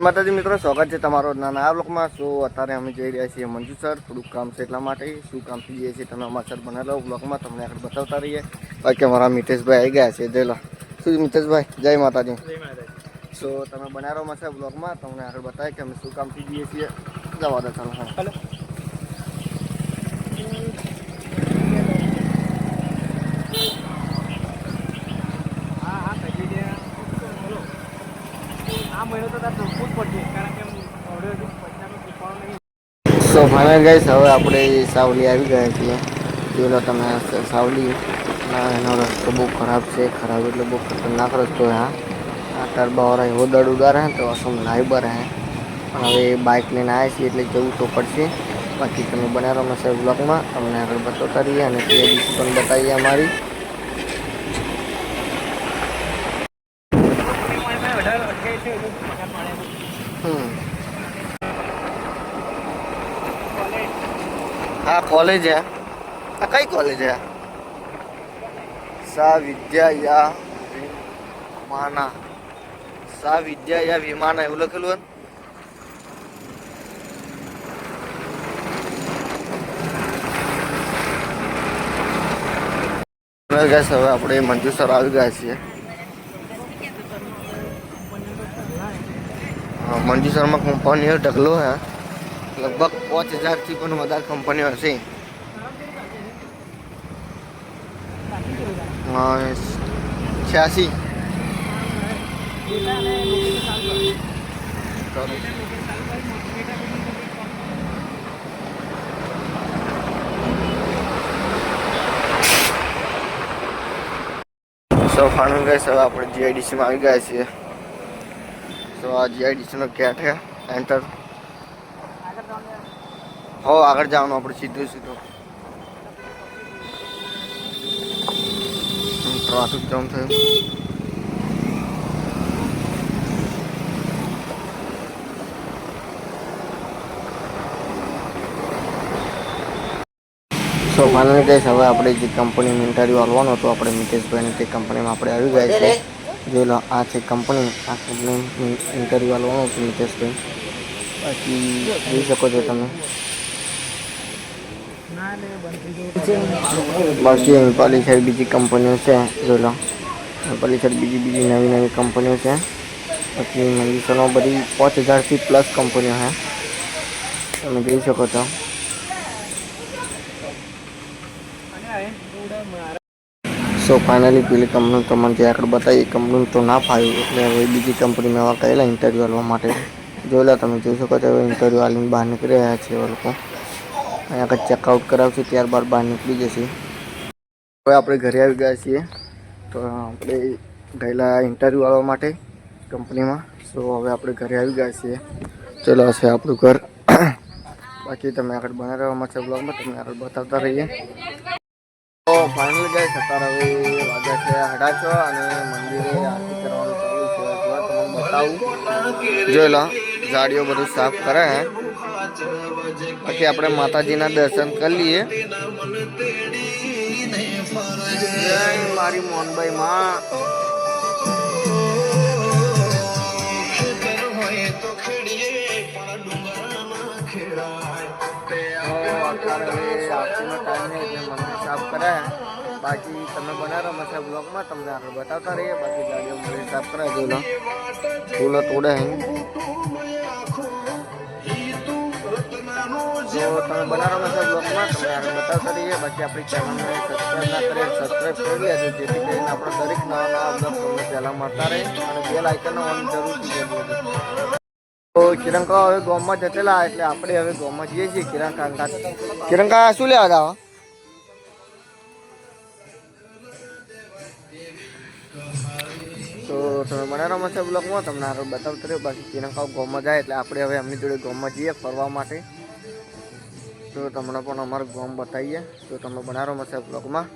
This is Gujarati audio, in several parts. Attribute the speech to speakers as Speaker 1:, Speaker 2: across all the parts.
Speaker 1: માતાજી મિત્રો સ્વાગત છે તમારો નાના આ બ્લોકમાં સો અત્યારે અમે જઈ રહ્યા છીએ મંજુ સર થોડુંક કામ છે એટલા માટે શું કામ થઈ જઈએ છીએ તમે અમારા સર બનાવેલો બ્લોકમાં તમને આગળ બતાવતા રહીએ બાકી અમારા મિતેશભાઈ આવી ગયા છે જય લો શું મિતેશભાઈ જય માતાજી સો તમે બનાવેલો છે બ્લોકમાં તમને આગળ બતાવે કે અમે શું કામ થઈ જઈએ છીએ જવા દો ચાલો હા
Speaker 2: હા હા પેકેજ બોલો આ મહિનો તો તાર ધોકવું જ પડશે કારણ કે ઓર્ડર હજુ પૈસાનું ચૂકવવાનું નહીં
Speaker 1: સો ફાઇનલ ગાઈસ હવે આપણે સાવલી આવી ગયા છીએ. પેલો તમે, સાવલી એનો રસ્તો બહુ ખરાબ છે, ખરાબ એટલે બહુ ખતરનાક રસ્તો હા. આ ટરબાવાળા એવો દડ ઉડારે હે તો અસમ લાઈબર હે પણ હવે બાઇક લઈને આવ્યા છીએ એટલે જવું તો પડશે. બાકી તમે બનાવો મેસેજ બ્લોગમાં તમને આગળ બતાવતા રહીએ અને તે દિવસ પણ બતાવીએ અમારી
Speaker 2: વધારે અટકાય છે એટલું પગાર મળે
Speaker 1: હમ હા કોલેજ હે? આ કઈ કોલેજ છે સા વિદ્યા યા વિમાના. સા વિદ્યા વિમાના, એવું લખેલું હોય ગેસ હવે આપણે મંજુસર આવી ગયા છીએ. મંજુ શર્મા કંપની ઢગલો હે. લગભગ પાંચ હજારથી પણ વધારે કંપનીઓ હશે. છ્યાસી. સો ફાણું ગઈ હવે આપણે જીઆઈડીસીમાં આવી ગયા છીએ. સો આ જીઆઈડીસીનો ગેટ છે? એન્ટર હો, આગળ જવાનું આપણે સીધું સીધું. ટ્રાફિક જામ થયું. સો ફાઇનલ ગઈશ હવે આપણે જે કંપનીનું ઇન્ટરવ્યૂ આવવાનો હતો, આપણે મિતેશભાઈની તે કંપનીમાં આપણે આવી ગયા છે લો, આ છે કંપની આ કંપની ઇન્ટરવ્યૂ આવવાનું હતું મિતેશભાઈ. બાકી જોઈ શકો છો તમે.
Speaker 2: ના ને બંધ
Speaker 1: બાકી અહીં પાલી સાઈડ બીજી કંપનીઓ છે, જોઈ લો. પાલી સાઈડ બીજી બીજી નવી નવી કંપનીઓ છે. પછી મંદિરમાં બધી પાંચ હજારથી પ્લસ કંપનીઓ છે. તમે જોઈ શકો છો. સો ફાઇનલી પેલી કંપની તમને જે આગળ બતાવી એ કંપની તો ના ફાવ્યું, એટલે હવે બીજી કંપનીમાં એવા કહેલા ઇન્ટરવ્યૂ આપવા માટે. જોઈ તમે, જોઈ શકો છો, હવે ઇન્ટરવ્યૂ આલીને બહાર નીકળી રહ્યા છે એ લોકો. અહીં આગળ ચેકઆઉટ કરાવશે, ત્યારબાદ બહાર નીકળી જશે. હવે આપણે ઘરે આવી ગયા છીએ. તો આપણે ગયેલા ઇન્ટરવ્યૂ આવવા માટે કંપનીમાં સો હવે આપણે ઘરે આવી ગયા છીએ. ચલો હશે આપણું ઘર. બાકી તમે આગળ બનાવવામાં છે બ્લોગમાં તમે આગળ બતાવતા રહીએ. તો ફાઇનલ ગઈ અત્યારે હવે વાગ્યા છે સાડા છ અને મંદિરે આરતી કરવાનું ચાલુ છે. તમને બતાવું. જોઈ લો, ઝાડીઓ બધું સાફ કરે હે. બાકી આપણે માતાજીના દર્શન કરી લઈએ મારી મોહનભાઈ માં સાફ કરે બાકી તમે બનાવો મસા બ્લોગમાં તમને આગળ બતાવતા રહીએ બાકી ગાડીઓ મને સાફ કરાય જોઈ લો ફૂલો તોડે તો તમે બનાવો મસા બ્લોગમાં, તમને આગળ બતાવતા રહીએ. બાકી આપણી ચેનલને સબસ્ક્રાઈબ ના કરીએ સબસ્ક્રાઈબ કરી લેજો જેથી કરીને આપણે દરેક નવા નવા બ્લોગ તમને પહેલાં મળતા રહે અને બે લાઇકનનો ઓન જરૂરથી કરી દેજો. તો કિરણકા હવે ગામમાં જતેલા, એટલે આપણે હવે ગામમાં જઈએ છીએ કિરણકા કાકા કિરણકા, શું લેવા જાવ તો તમે બનાવવામાં છે બ્લોગમાં, તમને આગળ બતાવતા રહ્યો બાકી કિરણકા ગામમાં જાય, એટલે આપણે હવે એમની જોડે ગામમાં જઈએ ફરવા માટે. તો તમને પણ અમારું ગામ બતાવીએ. તો તમે બનારો મળશે બ્લોગમાં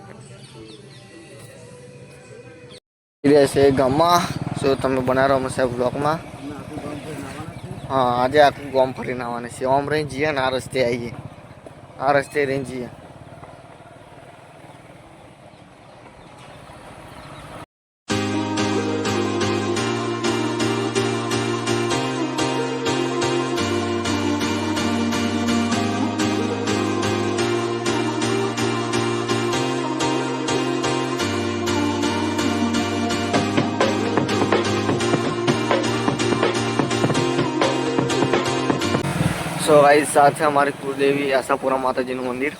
Speaker 1: છે ગામમાં. તો તમે બનારો મળશે બ્લોગમાં હા, આજે આખું ગામ ફરીને આવવાનું છે. ઓમ રહી જઈએ ને આ રસ્તે આવીએ. આ રસ્તે રહી જઈએ. सो गाइस साथ है हमारे कुलदेवी आशापुरा माता जी
Speaker 2: मंदिर।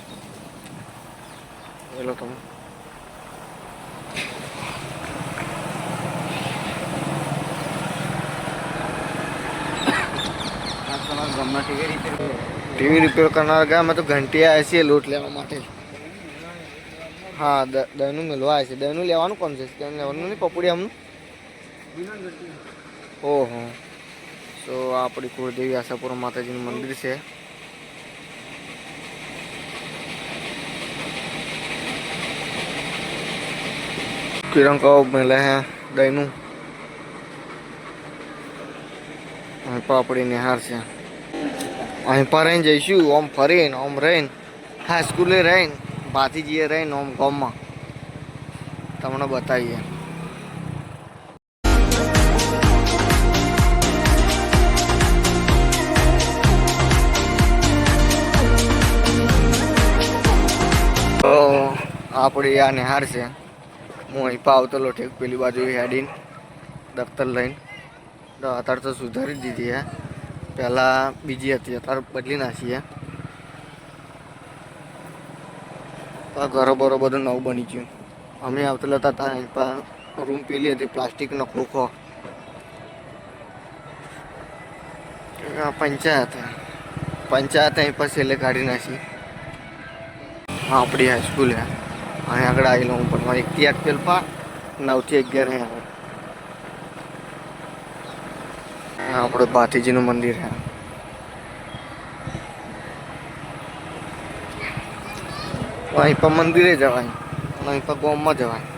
Speaker 2: बोलो
Speaker 1: तुम। टीवी रिपेयर करना गया मैं तो घंटिया ऐसी है लूट लिया माटे। हाँ દહીનું મિલવા છે દહીનું લેવાનું કોણ છે લેવાનું નહીં हम આમનું ઓહો આ આપણી કુળદેવી આશાપુરા માતાજીનું મંદિર છે. કિરણ કહો મેલે હે દહીંનું અહીં પણ આપણી નિહાર છે. અહીં પર રહીને જઈશું ઓમ ફરીને ઓમ રહીને હાઈસ્કૂલે રહીને, ભાતીજીએ રહીને ઓમ ગામમાં. તમને બતાવીએ. આપણી આ નિહાર છે. હું અહીં પા આવતો ઠેક પેલી બાજુ હેડીને, દફતર લઈને. અત્યારે તો સુધારી દીધી હે. પહેલાં બીજી હતી, અત્યારે બદલી નાખી હે. ઘરો બરો બધું નવું બની ગયું. અમે આવતા હતા ત્યાં અહીં પા રૂમ પેલી હતી, પ્લાસ્ટિકનો ખોખો. પંચાયત. પંચાયત અહીં પર છેલ્લે કાઢી નાખી. આપણી હાઈસ્કૂલ હે. અહીં આગળ આવેલો હું પણ મારી એકથી આઠ પેલ પા નવથી અગિયાર અહીં આગળ આ આપણે ભાતીજીનું મંદિર છે અહીં પર મંદિરે જવાય અહીં પર ગામમાં જવાય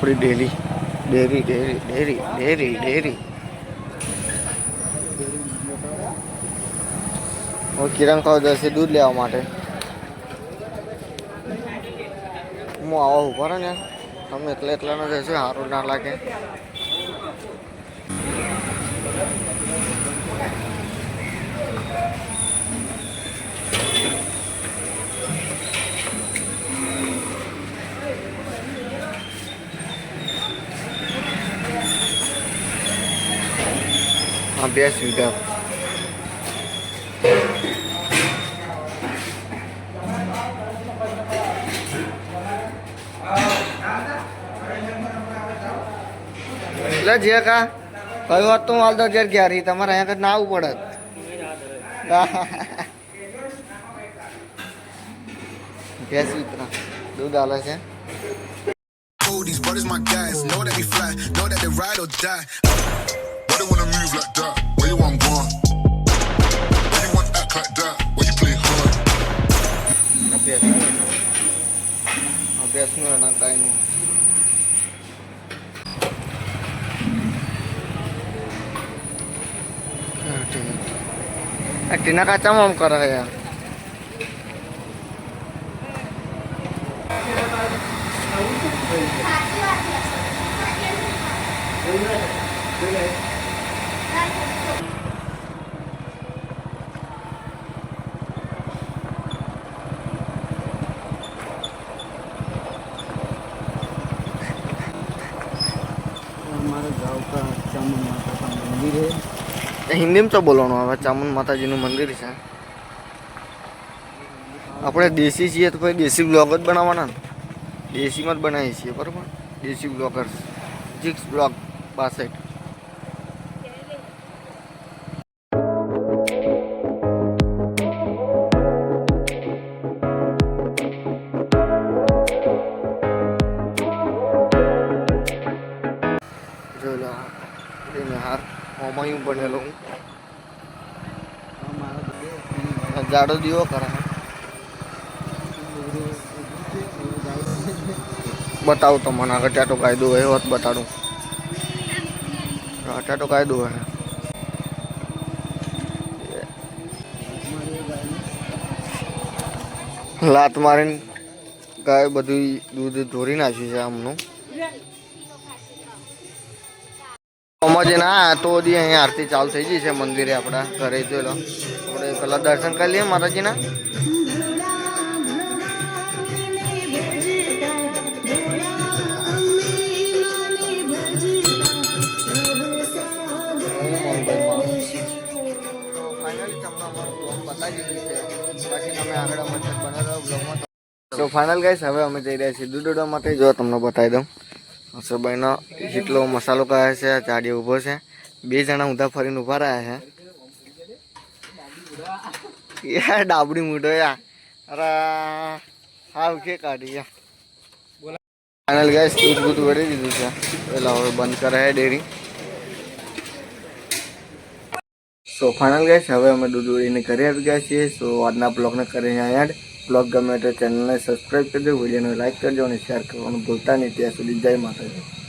Speaker 1: આપણી dairy. Dairy dairy dairy dairy dairy. હું કિરણ ખાવ જશે દૂધ લેવા માટે. હું આવો ઊભો ને. તમે એટલે એટલાનો જશો સારું ના લાગે. હા બે વીઘા એટલે જે કા કઈ વાત તો હાલ તો જ્યારે ગયા તમારે અહીંયા કઈ ના આવવું પડત ભેંસ વિતરા દૂધ આલે છે
Speaker 3: Oh, these brothers my guys. Know that we fly, know that they ride or die. don't wanna move like that. Where you want gone? Where you want act like that? Where you play hard?
Speaker 1: అభ్యాసం నాకు टीना का चम हम कर
Speaker 2: रहे हैं Thank you. ચામુંડ માતાજીનું મંદિર છે.
Speaker 1: હિન્દીમાં તો બોલવાનું આવે, ચામુંડ માતાજીનું મંદિર છે. આપણે દેશી છીએ તો પછી દેશી બ્લોગ જ બનાવવાના દેશીમાં જ બનાવીએ છીએ, બરાબર? દેશી બ્લોગર્સ સિક્સ બ્લોગ બાસઠ. જાડો દીવો કરે. બતાવું તો મને આગળ ટાટો કાયદો એ હોત બતાડું. ટાટો કાયદો હે લાત મારીને ગાય બધું દૂધ ધોરી નાખ્યું છે આમનું. અમાજે ના તો બધી અહીંયા આરતી ચાલુ થઈ ગઈ છે મંદિરે આપણા ઘરે જોઈ લો. આપણે પેલા દર્શન કરી લઈએ માતાજીના. તો ફાઇનલ ગાઈસ હવે અમે જઈ રહ્યા છીએ દૂધ માટે. જો તમને બતાવી દઉં. હસરભાઈનો જેટલો મસાલો કહે છે ચાડી ઊભો છે. બે જણા ઊંધા ફરીને ઊભા રહ્યા છે. ડાબડી મૂઢો યાર. અરે, હાવ કે કાઢી યાર. ફાઇનલ ગાઈસ દૂધ બૂધ વળી દીધું છે. પેલા હવે બંધ કરાય ડેરી. સો ફાઇનલ ગાઈસ હવે અમે દૂધ વળીને ઘરે આવી ગયા છીએ. સો આજના બ્લોગને કરીને અહીંયા બ્લોગ ગમે તો ચેનલને સબસ્ક્રાઈબ કરજો વિડીયોને લાઇક કરજો અને શેર કરવાનું ભૂલતા નહીં. ત્યાં સુધી જય માતાજી.